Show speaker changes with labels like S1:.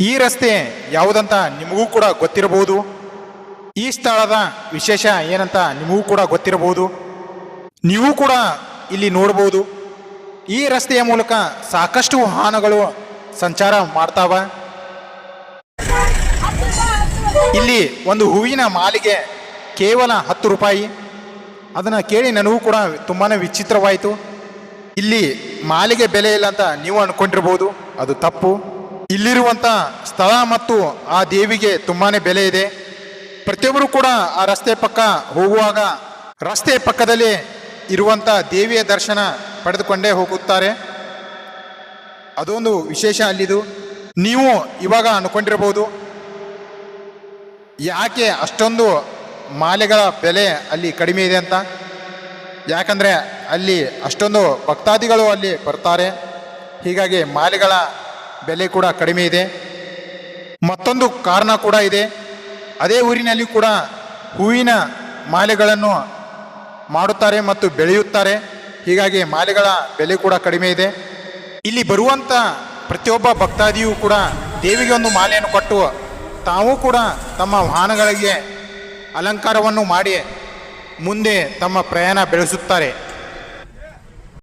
S1: ಈ ರಸ್ತೆ ಯಾವುದಂತ ನಿಮಗೂ ಕೂಡ ಗೊತ್ತಿರಬಹುದು? ಈ ಸ್ಥಳದ ವಿಶೇಷ ಏನಂತ ನಿಮಗೂ ಕೂಡ ಗೊತ್ತಿರಬಹುದು? ನೀವು ಕೂಡ ಇಲ್ಲಿ ನೋಡಬಹುದು. ಈ ರಸ್ತೆಯ ಮೂಲಕ ಸಾಕಷ್ಟು ವಾಹನಗಳು ಸಂಚಾರ ಮಾಡ್ತಾವ. ಇಲ್ಲಿ ಒಂದು ಹೂವಿನ ಮಾಲಿಗೆ ಕೇವಲ ಹತ್ತು ರೂಪಾಯಿ. ಅದನ್ನು ಕೇಳಿ ನನಗೂ ಕೂಡ ತುಂಬಾ ವಿಚಿತ್ರವಾಯಿತು. ಇಲ್ಲಿ ಮಾಲಿಗೆ ಬೆಲೆ ಇಲ್ಲ ಅಂತ ನೀವು ಅನ್ಕೊಂಡಿರ್ಬೋದು. ಅದು ತಪ್ಪು. ಇಲ್ಲಿರುವಂಥ ಸ್ಥಳ ಮತ್ತು ಆ ದೇವಿಗೆ ತುಂಬಾ ಬೆಲೆ ಇದೆ. ಪ್ರತಿಯೊಬ್ಬರು ಕೂಡ ಆ ರಸ್ತೆ ಪಕ್ಕ ಹೋಗುವಾಗ ರಸ್ತೆ ಪಕ್ಕದಲ್ಲಿ ಇರುವಂಥ ದೇವಿಯ ದರ್ಶನ ಪಡೆದುಕೊಂಡೇ ಹೋಗುತ್ತಾರೆ. ಅದೊಂದು ವಿಶೇಷ ಅಲ್ಲಿದು. ನೀವು ಇವಾಗ ಅನ್ಕೊಂಡಿರಬಹುದು ಯಾಕೆ ಅಷ್ಟೊಂದು ಮಾಲೆಗಳ ಬೆಲೆ ಅಲ್ಲಿ ಕಡಿಮೆ ಇದೆ ಅಂತ. ಯಾಕಂದರೆ ಅಲ್ಲಿ ಅಷ್ಟೊಂದು ಭಕ್ತಾದಿಗಳು ಅಲ್ಲಿ ಬರ್ತಾರೆ. ಹೀಗಾಗಿ ಮಾಲೆಗಳ ಬೆಲೆ ಕೂಡ ಕಡಿಮೆ ಇದೆ. ಮತ್ತೊಂದು ಕಾರಣ ಕೂಡ ಇದೆ. ಅದೇ ಊರಿನಲ್ಲಿ ಕೂಡ ಹೂವಿನ ಮಾಲೆಗಳನ್ನು ಮಾಡುತ್ತಾರೆ ಮತ್ತು ಬೆಳೆಯುತ್ತಾರೆ. ಹೀಗಾಗಿ ಮಾಲೆಗಳ ಬೆಲೆ ಕೂಡ ಕಡಿಮೆ ಇದೆ. ಇಲ್ಲಿ ಬರುವಂಥ ಪ್ರತಿಯೊಬ್ಬ ಭಕ್ತಾದಿಯೂ ಕೂಡ ದೇವಿಗೆ ಒಂದು ಮಾಲೆಯನ್ನು ಕೊಟ್ಟು, ತಾವೂ ಕೂಡ ತಮ್ಮ ವಾಹನಗಳಿಗೆ ಅಲಂಕಾರವನ್ನು ಮಾಡಿ ಮುಂದೆ ತಮ್ಮ ಪ್ರಯಾಣ ಬೆಳೆಸುತ್ತಾರೆ.